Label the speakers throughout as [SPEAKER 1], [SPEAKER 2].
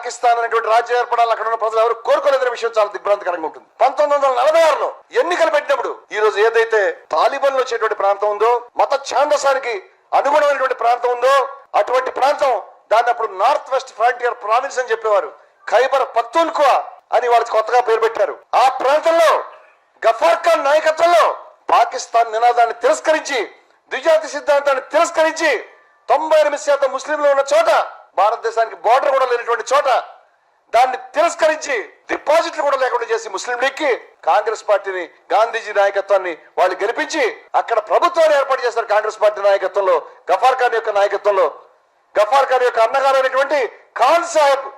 [SPEAKER 1] పాకిస్తాన్ అనేటువంటి రాజ్యం ఏర్పడాలని అక్కడ ఉన్న ప్రజలు ఎవరు కోరుకోలేదనే విషయం చాలా దిగ్భ్రాంతికరంగా ఉంటుంది. పంతొమ్మిది వందల నలభై ఆరులో ఎన్నికలు పెట్టినప్పుడు ఈ రోజు ఏదైతే తాలిబన్లు వచ్చేటువంటి ప్రాంతం ఉందో మత ఛాందసానికి అనుగుణమైనటువంటి ప్రాంతం ఉందో అటువంటి ప్రాంతం దాన్ని అప్పుడు నార్త్ వెస్ట్ ఫ్రాంటియర్ ప్రావిన్స్ అని చెప్పేవారు. ఖైబర్ పత్తున్కువా అని వాళ్ళకి కొత్తగా పేరు పెట్టారు. ఆ ప్రాంతంలో గఫార్ ఖాన్ నాయకత్వంలో పాకిస్తాన్ నినాదాన్ని తిరస్కరించి ద్విజాతి సిద్ధాంతాన్ని తిరస్కరించి తొంభై ఎనిమిది శాతం ముస్లింలు ఉన్న చోట భారతదేశానికి బార్డర్ కూడా లేనటువంటి చోట దాన్ని తిరస్కరించి డిపాజిట్లు కూడా లేకుండా చేసి ముస్లిం లీగ్కి కాంగ్రెస్ పార్టీని గాంధీజీ నాయకత్వాన్ని వాళ్ళు గెలిపించి అక్కడ ప్రభుత్వాన్ని ఏర్పాటు చేశారు కాంగ్రెస్ పార్టీ నాయకత్వంలో గఫార్ ఖాన్ యొక్క నాయకత్వంలో. గఫార్ ఖాన్ యొక్క అన్నగారు అయినటువంటి ఖాన్ సాహెబ్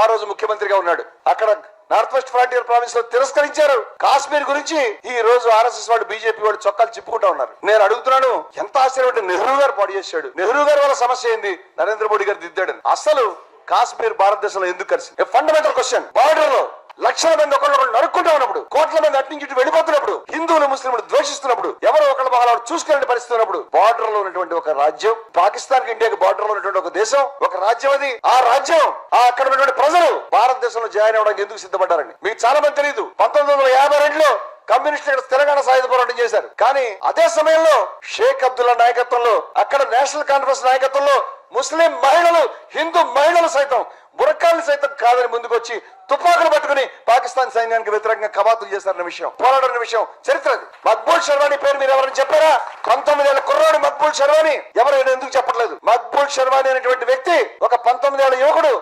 [SPEAKER 1] ఆ రోజు ముఖ్యమంత్రిగా ఉన్నాడు. అక్కడ నార్త్ వెస్ట్ ఫ్రాంటియర్ ప్రావిన్స్లో తిరస్కరించారు. కాశ్మీర్ గురించి ఈ రోజు ఆర్ఎస్ఎస్ వాళ్ళు బీజేపీ వాళ్ళు చొక్కాలు చెప్పుకుంటా ఉన్నారు. నేను అడుగుతున్నాను ఎంత ఆశ్చర్యం అంటే నెహ్రూ గారు పాడు చేశాడు. నెహ్రూ గారి వల్ల సమస్య ఏంది? నరేంద్ర మోడీ గారు దిద్దాడు అసలు కాశ్మీర్ భారతదేశంలో ఎందుకు కలిసి ఫండమెంటల్ క్వశ్చన్ బార్డర్లో లక్షల మంది ఒకళ్ళు నరుక్కుంటా ఉన్నప్పుడు కోట్ల మంది అటు నుంచి ఇటు వెళ్ళిపోతున్నప్పుడు హిందువులు ముస్లింలు ద్వేషిస్తున్నప్పుడు ఎవరో ఒకళ్ళ మగవాళ్ళు చూసుకెళ్ళిన పరిస్థితి ఉన్నప్పుడు బార్డర్లో ఉన్నటువంటి ఒక రాజ్యం పాకిస్తాన్కి ఇండియాకి బార్డర్లో ఉన్నటువంటి ఒక దేశం ఒక రాజ్యం అది. ఆ రాజ్యం ఆ అక్కడ ఉన్నటువంటి ప్రజలు భారతదేశంలో జాయిన్ అవ్వడానికి ఎందుకు సిద్ధపడ్డారని మీకు చాలా మంది తెలియదు. పంతొమ్మిది వందల యాభై రెండులో కమ్యూనిస్టులు ఇక్కడ తెలంగాణ సాయుధ పోరాటం చేశారు. కానీ అదే సమయంలో షేక్ అబ్దుల్లా నాయకత్వంలో అక్కడ నేషనల్ కాన్ఫరెన్స్ నాయకత్వంలో ముస్లిం మహిళలు హిందూ మహిళలు సైతం బురకాలు సైతం కాదని ముందుకొచ్చి తుపాకులు పట్టుకుని పాకిస్తాన్ సైన్యానికి వ్యతిరేకంగా కవాతులు చేశారన్న విషయం పోరాడన్న విషయం చరిత్ర మక్బూల్ షర్వాణి పేరు మీరు ఎవరైనా చెప్పారా? పంతొమ్మిది ఏళ్ళ కుర్రాడు మక్బూల్ షర్వాణి ఎవరు ఎందుకు చెప్పట్లేదు? మక్బూల్ షర్వాణి అనేటువంటి వ్యక్తి ఒక పంతొమ్మిది ఏళ్ళ యువకుడు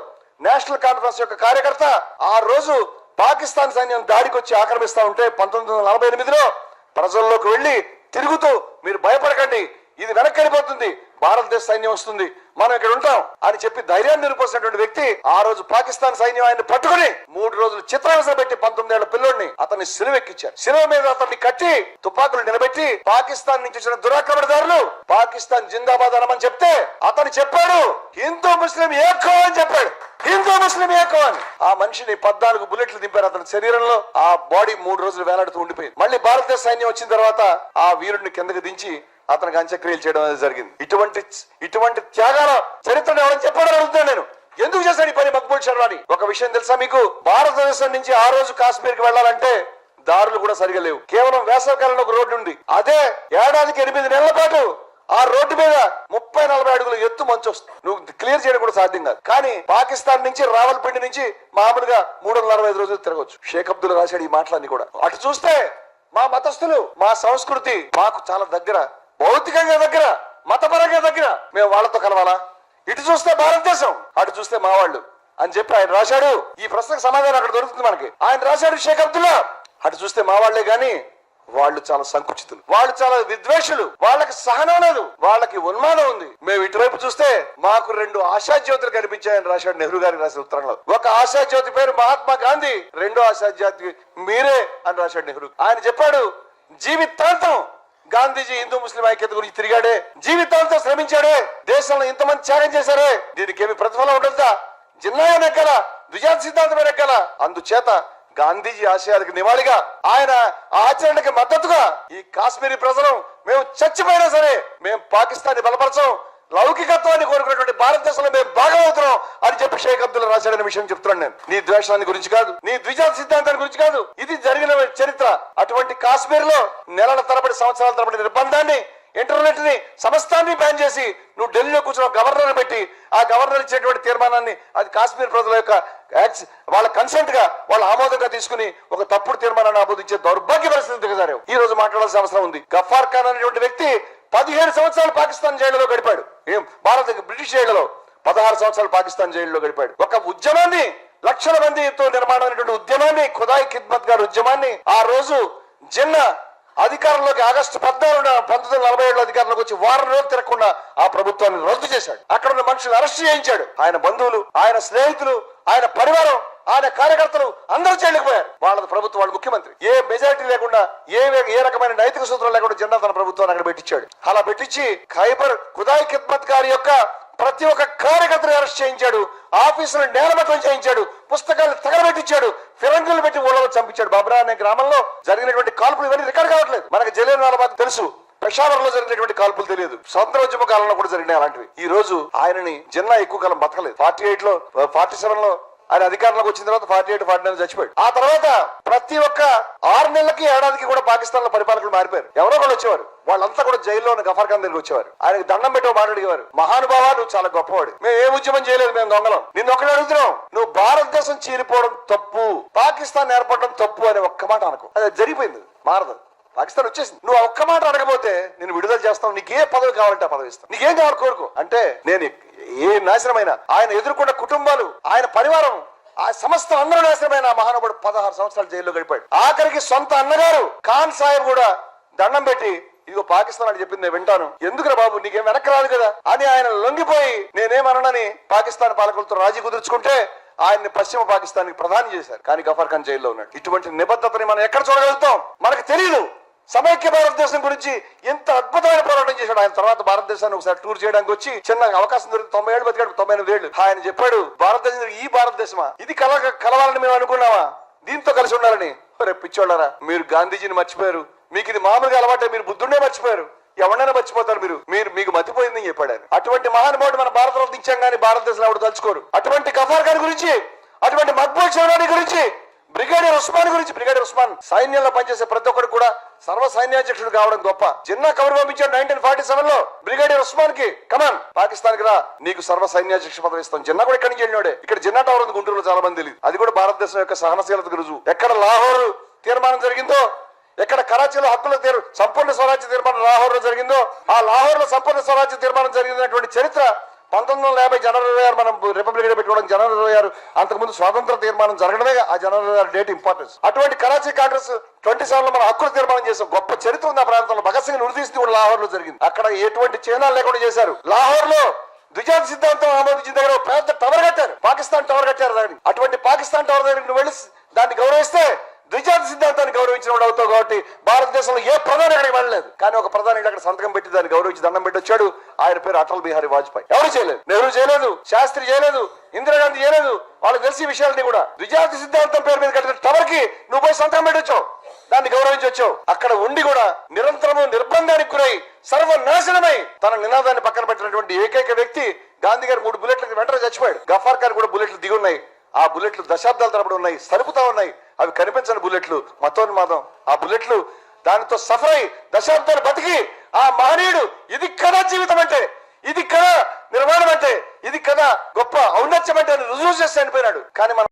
[SPEAKER 1] నేషనల్ కాన్ఫరెన్స్ యొక్క కార్యకర్త. ఆ రోజు పాకిస్తాన్ సైన్యం దాడికి వచ్చి ఆక్రమిస్తూ ఉంటే పంతొమ్మిది వందల నలభై ఎనిమిదిలో ప్రజల్లోకి వెళ్ళి తిరుగుతూ మీరు భయపడకండి. ఇది వెనక్కి వెళ్ళిపోతుంది భారతదేశ సైన్యం వస్తుంది. మనం ఇక్కడ ఉంటాం అని చెప్పి ధైర్యాన్ని నిరూపించినటువంటి వ్యక్తి ఆ రోజు పాకిస్తాన్ సైన్యం ఆయన పట్టుకుని మూడు రోజులు చిత్రహింస పెట్టి పంతొమ్మిది ఏళ్ళ పిల్లోడిని అతన్ని సిలువెక్కించారు సిలువ మీద అతన్ని కట్టి తుపాకులు నిలబెట్టి పాకిస్తాన్ నుంచి వచ్చిన దురాక్రమణదారులు పాకిస్తాన్ జిందాబాద్ అనమని చెప్తే అతను చెప్పాడు హిందూ ముస్లిం ఏకో హిందూ ముస్లిం ఏకో ఆ మనిషిని పద్నాలుగు బుల్లెట్లు దింపారు అతని శరీరంలో. ఆ బాడీ మూడు రోజులు వేలాడుతూ ఉండిపోయింది. మళ్ళీ భారతదేశ సైన్యం వచ్చిన తర్వాత ఆ వీరుడిని కిందకి దించి అతనికి అంత్యక్రియలు చేయడం అనేది జరిగింది. ఇటువంటి ఇటువంటి త్యాగాల చరిత్ర ఎవరైనా చెప్పాడని అడుగుతాను నేను. ఎందుకు చేశాడు ఈ పని మక్బూల్ షర్వాణి ఒక విషయం తెలుసా మీకు? భారతదేశం నుంచి ఆ రోజు కాశ్మీర్కి వెళ్ళాలంటే దారులు కూడా సరిగా లేవు. కేవలం వేసవకాలంలో ఒక రోడ్డు ఉంది. అదే ఏడాదికి ఎనిమిది నెలల పాటు ఆ రోడ్డు మీద ముప్పై నలభై అడుగుల ఎత్తు మంచు వస్తుంది. నువ్వు క్లియర్ చేయడం కూడా సాధ్యం కాదు. కానీ పాకిస్తాన్ నుంచి రావల్పిండి నుంచి మామూలుగా మూడు వందల అరవై ఐదు రోజులు తిరగచ్చు. షేక్ అబ్దుల్ రాశాడు ఈ మాటలన్నీ కూడా. అటు చూస్తే మా మతస్థులు మా సంస్కృతి మాకు చాలా దగ్గర. భౌతికంగా దగ్గర మతపరంగా దగ్గర. మేము వాళ్ళతో కలవాలా? ఇటు చూస్తే భారతదేశం అటు చూస్తే మా వాళ్ళు. అని చెప్పి ఆయన రాశాడు. ఈ ప్రశ్నకు సమాధానం అక్కడ దొరుకుతుంది మనకి. ఆయన రాశాడు షేక్ అబ్దుల్లా. అటు చూస్తే మా వాళ్ళే గాని వాళ్ళు చాలా సంకుచితులు. వాళ్ళు చాలా విద్వేషులు. వాళ్ళకి సహనం లేదు. వాళ్ళకి ఉన్మాదం ఉంది. మేము ఇటువైపు చూస్తే మాకు రెండు ఆశాజ్యోతులు కనిపించాయని రాశాడు నెహ్రూ గారికి రాసిన ఉత్తరంలో. ఒక ఆశాజ్యోతి పేరు మహాత్మా గాంధీ రెండో ఆశాజ్యోతి మీరే అని రాశాడు నెహ్రూ. ఆయన చెప్పాడు జీవితాంతం గాంధీజీ హిందూ ముస్లిం ఐక్యత గురించి తిరిగాడే. జీవితాంతం శ్రమించాడే. దేశంలో ఇంతమంది త్యాగం చేశారే. దీనికి ఏమి ప్రతిఫలం ఉండదా జిన్నాయన ఎక్కల? ద్విజాత సిద్ధాంతం ఎక్కల? అందుచేత గాంధీజీ ఆశయాలకు నివాళిగా ఆయన ఆచరణకి మద్దతుగా ఈ కాశ్మీరీ ప్రజలు మేము చచ్చిపోయినా సరే మేము పాకిస్తాన్ బలపరచం లౌకికత్వాన్ని కోరుకున్నటువంటి భారతదేశంలో మేము భాగమవుతున్నాం అని చెప్పి షేక్ అబ్దుల్ రాశాడనే విషయం చెప్తున్నాను నేను. నీ ద్వేషాన్ని గురించి కాదు నీ ద్విజాత సిద్ధాంతాన్ని గురించి కాదు. ఇది జరిగిన చరిత్ర. అటువంటి కాశ్మీర్లో నెలల తరబడి సంవత్సరాల తరబడి నిర్బంధాన్ని ఇంటర్నెట్ని సమస్తాన్ని బ్యాన్ చేసి నువ్వు ఢిల్లీలో కూర్చున్న గవర్నర్ పెట్టి ఆ గవర్నర్ ఇచ్చేటువంటి తీర్మానాన్ని అది కాశ్మీర్ ప్రజల యొక్క వాళ్ళ కన్సెంట్గా వాళ్ళ ఆమోదంగా తీసుకుని ఒక తప్పుడు తీర్మానాన్ని ఆమోదించే దౌర్భాగ్య పరిస్థితి దిగజారు ఈ రోజు మాట్లాడాల్సిన అవసరం ఉంది. గఫార్ ఖాన్ అనేటువంటి వ్యక్తి పదిహేడు సంవత్సరాలు పాకిస్తాన్ జైలులో గడిపాడు. ఏం? భారత బ్రిటిష్ జైలులో పదహారు సంవత్సరాలు పాకిస్తాన్ జైల్లో గడిపాడు. ఒక ఉద్యమాన్ని లక్షల మందితో నిర్మాణం అనేటువంటి ఉద్యమాన్ని ఖుదాయి ఖిద్మత్ గారి ఉద్యమాన్ని ఆ రోజు జిన్న అధికారంలోకి ఆగస్టు పద్నాలుగున పంతొమ్మిది వందల నలభై ఏడులో అధికారంలోకి వచ్చి వారం రోజులు తిరగకుండా ఆ ప్రభుత్వాన్ని రద్దు చేశాడు. అక్కడ ఉన్న మనుషులు అరెస్ట్ చేయించాడు. ఆయన బంధువులు ఆయన స్నేహితులు ఆయన పరివారం ఆయన కార్యకర్తలు అందరూ జైలుకు పోయారు. వాళ్ళ ప్రభుత్వం వాళ్ళ ముఖ్యమంత్రి. ఏ మెజారిటీ లేకుండా ఏ ఏ రకమైన నైతిక సూత్రం లేకుండా జెండా తన ప్రభుత్వాన్ని అక్కడ పెట్టించాడు. అలా పెట్టించి ఖైబర్ ఖుదాయ్ ఖిద్మత్ గారి యొక్క ప్రతి ఒక్క కార్యకర్తను అరెస్ట్ చేయించాడు ఆఫీసులు నేలమట్టం చేయించాడు పుస్తకాలు తగలబెట్టించాడు ఫిరంగులు పెట్టి ఊళ్ళలో చంపించాడు. బాబ్రా అనే గ్రామంలో జరిగినటువంటి కాల్పులు ఇవన్నీ రికార్డ్ కావట్లేదు. మనకు జలియన్ తెలుసు. పెషావర్లో జరిగినటువంటి కాల్పులు తెలియదు. స్వతంత్ర ఉద్యమ కాలంలో కూడా జరిగినాయి అలాంటివి. ఈ రోజు ఆయనని జిన్నా ఎక్కువ కాలం బతకలేదు. ఫార్టీ ఎయిట్లో ఫార్టీ సెవెన్లో ఆయన అధికారంలోకి వచ్చిన తర్వాత ఫార్టీ ఎయిట్ ఫార్టీ నైన్ చచ్చిపోయాడు. ఆ తర్వాత ప్రతి ఒక్క ఆరు నెలలకి ఏడాదికి కూడా పాకిస్తాన్లో పరిపాలకులు మారిపోయారు. ఎవరో కూడా వచ్చేవారు. వాళ్ళంతా కూడా జైల్లో ఉన్న గఫర్ ఖాన్ దగ్గరికి వచ్చేవారు. ఆయనకు దండం పెట్టే మాట అడిగేవారు. మహానుభావ నువ్వు చాలా గొప్పవాడు. మేము ఏ ఉద్యమం చేయలేదు మేము దొంగలం. నిన్ను ఒకటి అడుగుతున్నాం. నువ్వు భారతదేశం చీలిపోవడం తప్పు. పాకిస్తాన్ ఏర్పడడం తప్పు అనే ఒక్క మాట అనుకో. అది జరిగిపోయింది. మారదు. పాకిస్తాన్ వచ్చేసింది. నువ్వు ఒక్క మాట అడగపోతే నేను విడుదల చేస్తాను. నీకు ఏ పదవి కావాలంటే ఆ పదవి ఇస్తాను. నీకేం కావాలి కోరుకో? అంటే నేను ఏ నాశనమైన ఆయన ఎదుర్కొన్న కుటుంబాలు ఆయన పరివారం ఆ సమస్త అందరూ నాశనమైన మహానుభుడు పదహారు సంవత్సరాలు జైల్లో గడిపాడు. ఆఖరికి సొంత అన్నగారు ఖాన్ సాహెబ్ కూడా దండం పెట్టి ఇదిగో పాకిస్తాన్ అని చెప్పింది నేను వింటాను. ఎందుకురా బాబు నీకేం వెనక్కి రాదు కదా? అని ఆయన లొంగిపోయి నేనేమనని పాకిస్తాన్ పాలకులతో రాజీ కుదుర్చుకుంటే ఆయన్ని పశ్చిమ పాకిస్తాన్కి ప్రధాని చేశారు. కానీ గఫర్ ఖాన్ జైల్లో ఉన్నాడు. ఇటువంటి నిబద్ధతని మనం ఎక్కడ చూడగలుగుతాం? మనకు తెలియదు సమైక్య భారతదేశం గురించి ఎంత అద్భుతమైన పోరాటం చేశాడు. ఆయన తర్వాత భారతదేశాన్ని ఒకసారి టూర్ చేయడానికి వచ్చి చిన్న అవకాశం దొరికింది తొంభై ఏడు బతికాడు తొంభై ఎనిమిది ఏళ్ళు. ఆయన చెప్పాడు భారతదేశం ఈ భారతదేశమా? ఇది కల కలవాలని మేము అనుకున్నామా? దీంతో కలిసి ఉండాలని. రేపు పిచ్చోళ్ళరా మీరు గాంధీజీని మర్చిపోయారు. మీకు ఇది మామూలుగా అలవాటే మీరు బుద్ధుడే మర్చిపోయారు. ఎవరైనా మర్చిపోతారు మీరు. మీరు మీకు మతిపోయిందని చెప్పాడు ఆయన అటువంటి మహానుభావుడు మన భారతంలో దించాం కానీ భారతదేశంలో ఎవరు తలుచుకోరు. అటువంటి కఫార్ గారి గురించి అటువంటి మక్బూల్ గురించి బ్రిగేడియర్ ఉస్మాన్ గురించి బ్రిగేడియర్ ఉస్మాన్ సైన్యంలో పనిచేసే ప్రతి ఒక్కరు కూడా సర్వ సైన్యాధ్యక్షుడు కావడం గొప్ప. జిన్నా కబురు పంపించాడు నైన్టీన్ ఫార్టీ సెవెన్లో. బ్రిగేడియర్ ఉస్మాన్కి కమాన్ పాకిస్తాన్కి రా నీకు సర్వ సైన్యాధ్యక్ష పదవి ఇస్తాం. జిన్నా కూడా ఇక్కడి నుంచి వెళ్ళినాడే. ఇక్కడ జిన్నా టవర్ ఉంది గుంటూరులో చాలా మంది తెలియదు. అది కూడా భారతదేశం యొక్క సహనశీలతకు రుజువు ఎక్కడ లాహోర్ తీర్మానం జరిగిందో ఎక్కడ కరాచీలో హక్కుల తీరు సంపూర్ణ స్వరాజ్య తీర్మానం లాహోర్లో జరిగిందో ఆ లాహోర్లో సంపూర్ణ స్వరాజ్య తీర్మానం జరిగినటువంటి చరిత్ర పంతొమ్మిది వందల యాభై జనవరి ఇరవై ఆరు మనం రిపబ్లిక్ డే పెట్టుకోవడం జనవరి ఇరవై ఆరు అంతకుముందు స్వాతంత్ర తీర్మానం జరగడమే ఆ జనవరి ఇరవై ఆరు డేట్ ఇంపార్టెన్స్ అటువంటి కరాచీ కాంగ్రెస్ ట్వంటీ సెవెన్లో మన హక్కుల తీర్మానం చేసాం. గొప్ప చరిత్ర ఉంది ఆ ప్రాంతంలో. భగత్ సింగ్ ఉరితీసి కూడా లాహోర్లో జరిగింది. అక్కడ ఎటువంటి చిహ్నాలు లేకుండా చేశారు. లాహోర్లో ద్విజాతి సిద్ధాంతం ఆమోదించిన దగ్గర పెద్ద టవర్ కట్టారు. పాకిస్తాన్ టవర్ కట్టారు దాన్ని. అటువంటి పాకిస్తాన్ టవర్ దగ్గర నువ్వు వెళ్ళి దాన్ని గౌరవిస్తే ద్విజాతి సిద్ధాంతాన్ని గౌరవించిన వాడు అవుతావు కాబట్టి భారతదేశంలో ఏ ప్రధాని అక్కడికి వెళ్ళలేదు. కానీ ఒక ప్రధాని అక్కడ సంతకం పెట్టి దాన్ని గౌరవించి దండం పెట్టి వచ్చాడు ఆయన పేరు అటల్ బిహారీ వాజ్పేయి. ఎవరు చేయలేదు? నెహ్రూ చేయలేదు. శాస్త్రి చేయలేదు. ఇందిరాగాంధీ చేయలేదు. వాళ్ళకి తెలిసి విషయాలని కూడా. ద్విజాతి సిద్ధాంతం పేరు మీద కట్టిన టవర్కి నువ్వు పోయి సంతకం పెట్టొచ్చావు. దాన్ని గౌరవించి వచ్చావు అక్కడ ఉండి కూడా నిరంతరము నిర్బంధానికి గురై సర్వనాశనమై తన నినాదాన్ని పక్కన పెట్టినటువంటి ఏకైక వ్యక్తి గాంధీ గారు మూడు బుల్లెట్లకు వెంటనే చచ్చిపోయాడు. గఫార్ గారు కూడా బుల్లెట్లు దిగున్నాయి. ఆ బుల్లెట్లు దశాబ్దాల తరబడి ఉన్నాయి సలుపుతా ఉన్నాయి. అవి కనిపించని బుల్లెట్లు మతోన్మాదం. ఆ బుల్లెట్లు దానితో సఫర్ అయి దశాబ్దాలు బతికి ఆ మహనీయుడు ఇది కదా జీవితం అంటే ఇది కదా నిర్మాణం అంటే ఇది కదా గొప్ప ఔన్నత్యం అంటే అని రుజువు చేసి చనిపోయినాడు. కానీ మనం